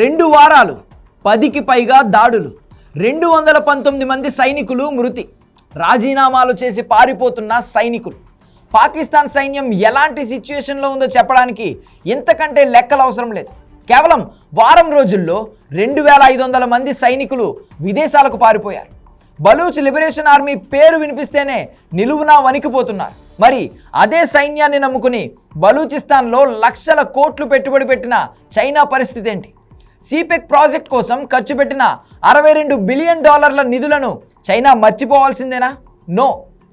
రెండు వారాలు పదికి పైగా దాడులు రెండు వందల పంతొమ్మిది మంది సైనికులు మృతి రాజీనామాలు చేసి పారిపోతున్న సైనికులు. పాకిస్తాన్ సైన్యం ఎలాంటి సిచ్యుయేషన్లో ఉందో చెప్పడానికి ఇంతకంటే లెక్కలు అవసరం లేదు. కేవలం వారం రోజుల్లో రెండు వేల ఐదు వందల మంది సైనికులు విదేశాలకు పారిపోయారు. బలూచ్ లిబరేషన్ ఆర్మీ పేరు వినిపిస్తేనే నిలువునా వణికిపోతున్నారు. మరి అదే సైన్యాన్ని నమ్ముకుని బలూచిస్తాన్లో లక్షల కోట్లు పెట్టుబడి పెట్టిన చైనా పరిస్థితి ఏంటి? సిపెక్ ప్రాజెక్ట్ కోసం ఖర్చు పెట్టిన అరవై రెండు బిలియన్ డాలర్ల నిధులను చైనా మర్చిపోవాల్సిందేనా? నో.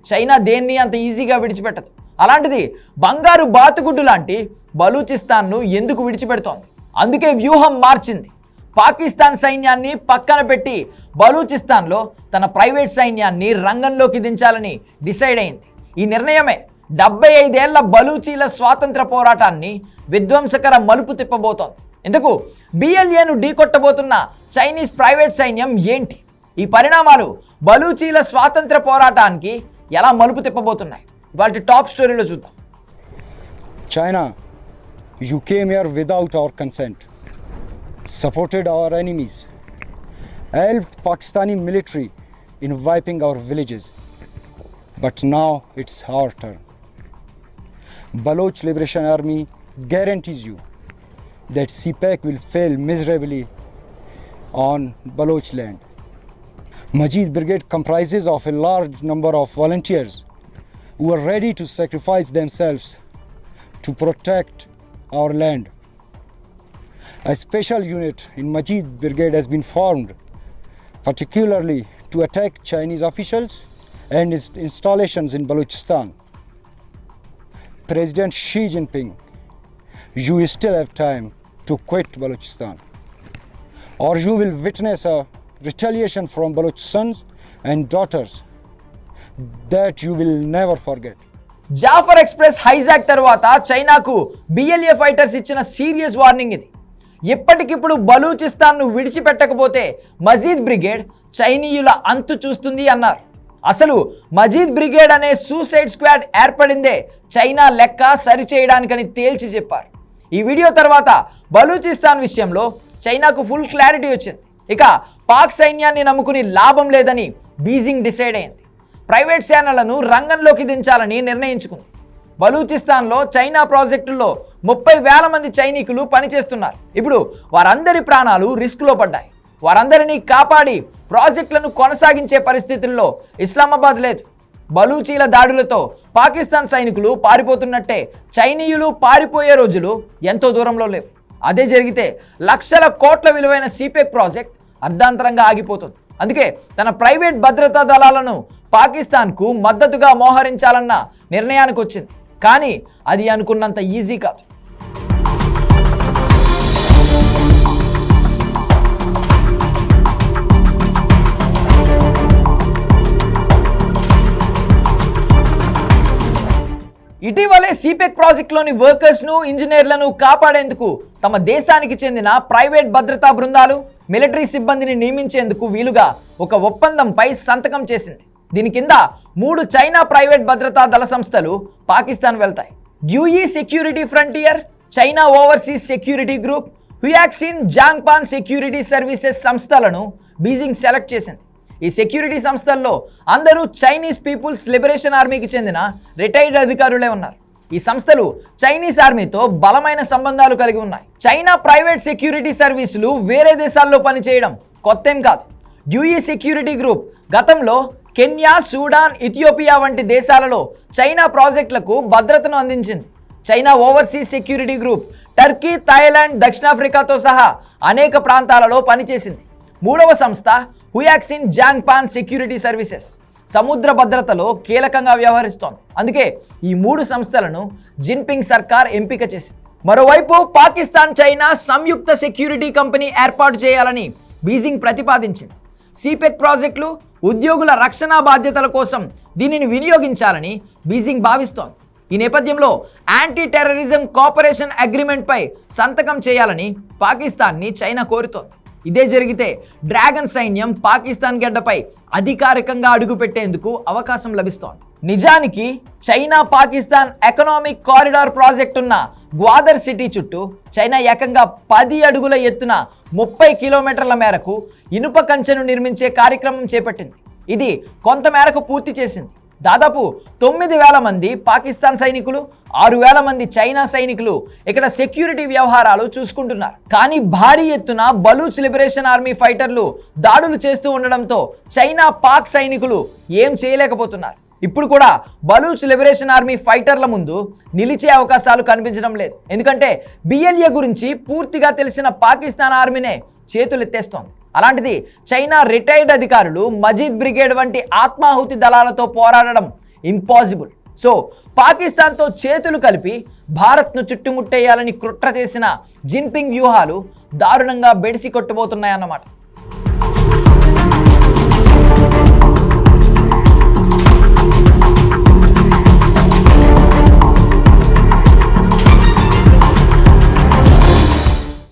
చైనా దేన్ని అంత ఈజీగా విడిచిపెట్టదు. అలాంటిది బంగారు బాతుగుడ్డు లాంటి బలూచిస్తాన్ను ఎందుకు విడిచిపెడుతోంది? అందుకే వ్యూహం మార్చింది. పాకిస్తాన్ సైన్యాన్ని పక్కన పెట్టి బలూచిస్తాన్లో తన ప్రైవేట్ సైన్యాన్ని రంగంలోకి దించాలని డిసైడ్ అయింది. ఈ నిర్ణయమే డెబ్బై ఐదేళ్ళ బలూచీల స్వాతంత్ర పోరాటాన్ని విధ్వంసకర మలుపు తిప్పబోతోంది. ఇందుకు బిఎల్ఏను ఢీ కొట్టబోతున్న చైనీస్ ప్రైవేట్ సైన్యం ఏంటి? ఈ పరిణామాలు బలూచీల స్వాతంత్ర పోరాటానికి ఎలా మలుపు తిప్పబోతున్నాయి? వాటి టాప్ స్టోరీలో చూద్దాం. China you came here without our consent supported our enemies help Pakistani military in wiping our villages but now it's your turn Baloch Liberation Army guarantees you that CPAC will fail miserably on Baloch land. Majid Brigade comprises of a large number of volunteers who are ready to sacrifice themselves to protect our land. A special unit in Majid Brigade has been formed, particularly to attack Chinese officials and installations in Balochistan. President Xi Jinping, you still have time to quit Balochistan, or you will witness a retaliation from Baloch sons and daughters that you will never forget. Jaffar Express hijack తర్వాత చైనాకు BLA fighters ఇచ్చిన serious warning ఇది ఎప్పటికిప్పుడు బలూచిస్తాన్ను విడిచిపెట్టకపోతే మజీద్ brigade చైనీయుల అంతు చూస్తుంది అన్నారు అసలు Majeed Brigade అనే సూసైడ్ స్క్వాడ్ ఏర్పడిందే చైనా లెక్క సరిచేయడానికని తేల్చి చెప్పారు ఈ వీడియో తర్వాత బలూచిస్తాన్ విషయంలో చైనాకు ఫుల్ క్లారిటీ వచ్చింది. ఇక పాక్ సైన్యాన్ని నమ్ముకుని లాభం లేదని బీజింగ్ డిసైడ్ అయింది. ప్రైవేట్ సేనలను రంగంలోకి దించాలని నిర్ణయించుకుంది. బలూచిస్తాన్లో చైనా ప్రాజెక్టుల్లో ముప్పై వేల మంది సైనికులు పనిచేస్తున్నారు. ఇప్పుడు వారందరి ప్రాణాలు రిస్క్లో పడ్డాయి. వారందరినీ కాపాడి ప్రాజెక్టులను కొనసాగించే పరిస్థితుల్లో ఇస్లామాబాద్ లేదు. బలూచీల దాడులతో పాకిస్తాన్ సైనికులు పారిపోతున్నట్టే చైనీయులు పారిపోయే రోజులు ఎంతో దూరంలో లేవు. అదే జరిగితే లక్షల కోట్ల విలువైన సిపెక్ ప్రాజెక్ట్ అర్ధాంతరంగా ఆగిపోతుంది. అందుకే తన ప్రైవేట్ భద్రతా దళాలను పాకిస్తాన్కు మద్దతుగా మోహరించాలన్న నిర్ణయానికి వచ్చింది కానీ అది అనుకున్నంత ఈజీ కాదు. సిపెక్ ప్రాజెక్టులోని వర్కర్స్ను ఇంజనీర్లను కాపాడేందుకు తమ దేశానికి చెందిన ప్రైవేట్ భద్రతా బృందాలు మిలిటరీ సిబ్బందిని నియమించేందుకు వీలుగా ఒక ఒప్పందంపై సంతకం చేసింది. దీని కింద మూడు చైనా ప్రైవేట్ భద్రతా దళ సంస్థలు పాకిస్తాన్ వెళ్తాయి. Dewe security frontier China overseas security group Huaxin Zhongan security services సంస్థలను బీజింగ్ సెలెక్ట్ చేసింది. ఈ సెక్యూరిటీ సంస్థల్లో అందరూ చైనీస్ పీపుల్స్ లిబరేషన్ ఆర్మీకి చెందిన రిటైర్డ్ అధికారులే ఉన్నారు. ఈ సంస్థలు చైనీస్ ఆర్మీతో బలమైన సంబంధాలు కలిగి ఉన్నాయి. చైనా ప్రైవేట్ సెక్యూరిటీ సర్వీసులు వేరే దేశాల్లో పనిచేయడం కొత్తేం కాదు. డ్యూఈ సెక్యూరిటీ గ్రూప్ గతంలో కెన్యా సూడాన్ ఇథియోపియా వంటి దేశాలలో చైనా ప్రాజెక్టులకు భద్రతను అందించింది. China overseas security group Turkey Thailand దక్షిణాఫ్రికాతో సహా అనేక ప్రాంతాలలో పనిచేసింది. మూడవ సంస్థ హుయాక్సిన్ జాంగ్పాన్ సెక్యూరిటీ సర్వీసెస్. సముద్ర భద్రతలో కీలకంగా వ్యవహరిస్తోంది. అందుకే ఈ మూడు సంస్థలను జిన్పింగ్ సర్కార్ ఎంపిక చేసింది. మరోవైపు పాకిస్తాన్ చైనా సంయుక్త సెక్యూరిటీ కంపెనీ ఏర్పాటు చేయాలని బీజింగ్ ప్రతిపాదించింది. సిపెక్ ప్రాజెక్టులు ఉద్యోగుల రక్షణ బాధ్యతల కోసం దీనిని వినియోగించాలని బీజింగ్ భావిస్తోంది. ఈ నేపథ్యంలో యాంటీ టెర్రరిజం కోఆపరేషన్ అగ్రిమెంట్పై సంతకం చేయాలని పాకిస్తాన్ని చైనా కోరుతోంది. ఇదే జరిగితే డ్రాగన్ సైన్యం పాకిస్తాన్ గడ్డపై అధికారికంగా అడుగుపెట్టేందుకు అవకాశం లభిస్తోంది. నిజానికి China Pakistan economic corridor project ఉన్న గ్వాదర్ సిటీ చుట్టూ చైనా ఏకంగా పది అడుగుల ఎత్తున ముప్పై కిలోమీటర్ల మేరకు ఇనుప కంచెను నిర్మించే కార్యక్రమం చేపట్టింది. ఇది కొంత మేరకు పూర్తి చేసింది. దాదాపు తొమ్మిది వేల మంది పాకిస్తాన్ సైనికులు ఆరు వేల మంది చైనా సైనికులు ఇక్కడ సెక్యూరిటీ వ్యవహారాలు చూసుకుంటున్నారు. కానీ భారీ ఎత్తున బలూచ్ లిబరేషన్ ఆర్మీ ఫైటర్లు దాడులు చేస్తూ ఉండడంతో చైనా పాక్ సైనికులు ఏం చేయలేకపోతున్నారు. ఇప్పుడు కూడా బలూచ్ లిబరేషన్ ఆర్మీ ఫైటర్ల ముందు నిలిచే అవకాశాలు కనిపించడం లేదు. ఎందుకంటే బిఎల్ఏ గురించి పూర్తిగా తెలిసిన పాకిస్తాన్ ఆర్మీనే చేతులెత్తేస్తోంది. అలాంటిది చైనా రిటైర్డ్ అధికారులు మజీద్ బ్రిగేడ్ వంటి ఆత్మాహుతి దళాలతో పోరాడడం ఇంపాసిబుల్. సో పాకిస్తాన్తో చేతులు కలిపి భారత్ను చుట్టుముట్టేయాలని కుట్ర చేసిన జిన్పింగ్ వ్యూహాలు దారుణంగా బెడిసి కొట్టుబోతున్నాయన్నమాట.